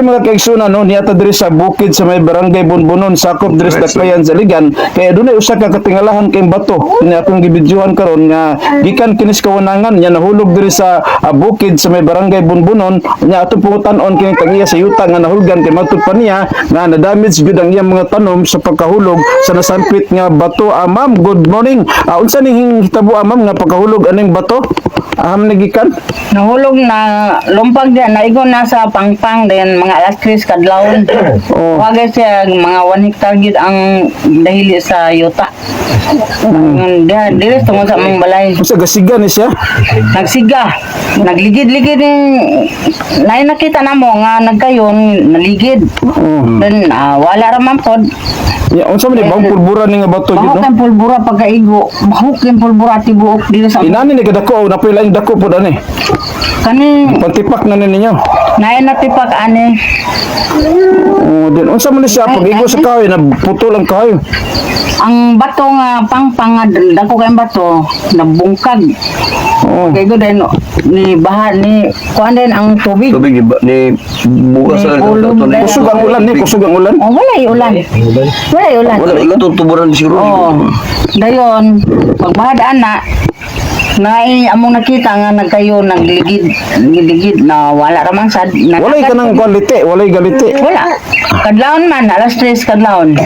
Okay mga kaigsuna no? Niata diri sa bukid sa may barangay Bunbunon sakop diri sa Daklayan sa Ligan kaya dunay usa ka katingalahan kay bato. Ni akong gibidyohan karon nga gikan kinis kawanangan nya nahulog diri sa ah, bukid sa may barangay Bunbunon. Nya ato pungutan-on kini tagiya sa yuta nga nahulgan kay matud pa niya nga na damage gyud ang iyang mga tanom sa pagkahulog sa nasampit nga bato. Ah, ma'am good morning. Ah, unsa ning hitabo ah, ma'am nga pagkahulog? Aning bato? Aham nagikan Nahulog na lumpag diyan, naigo na sa pangpang din mga alas 3 kadlawon. Oh. Wagay siya mga 1 hectare gid ang dahili sa yuta. Mm. Diha dili tungod sa among balay. unsa gasiga ni siya Nagsiga, nagligid-ligid yung nay nakita na mo nga nagkayon, naligid. oh Then ah, wala ra man pod. Ya, unsa man bang pulbura ni nga bato Bahok no? ang pulbura pagkaigo, bahok yung pulbura ti buok dili sa Inani ni kadako na pila yung dako pud ani. kani Pantipak na ni ninyo. nay natipak ani Oh, din. Unsa man siya pag igo sa kahoy na putol ang kahoy. ang bato nga pangpang nga dako kay bato nabungkag. Oh. kay go din ni baha ni kuan din ang tubig. Tubig ni, ni bukas sa dahil- Kusog ang ulan ni, kusog ang ulan. oh wala ulan. Wala ulan. Wala ito tuburan siguro. oh dayon pag mahadaan na na among nakita nga nagkayo nagligid ligid na wala ra man sad Walay ka nang kwalite, walay galite. wala. Kadlawon man alas 3 kadlawon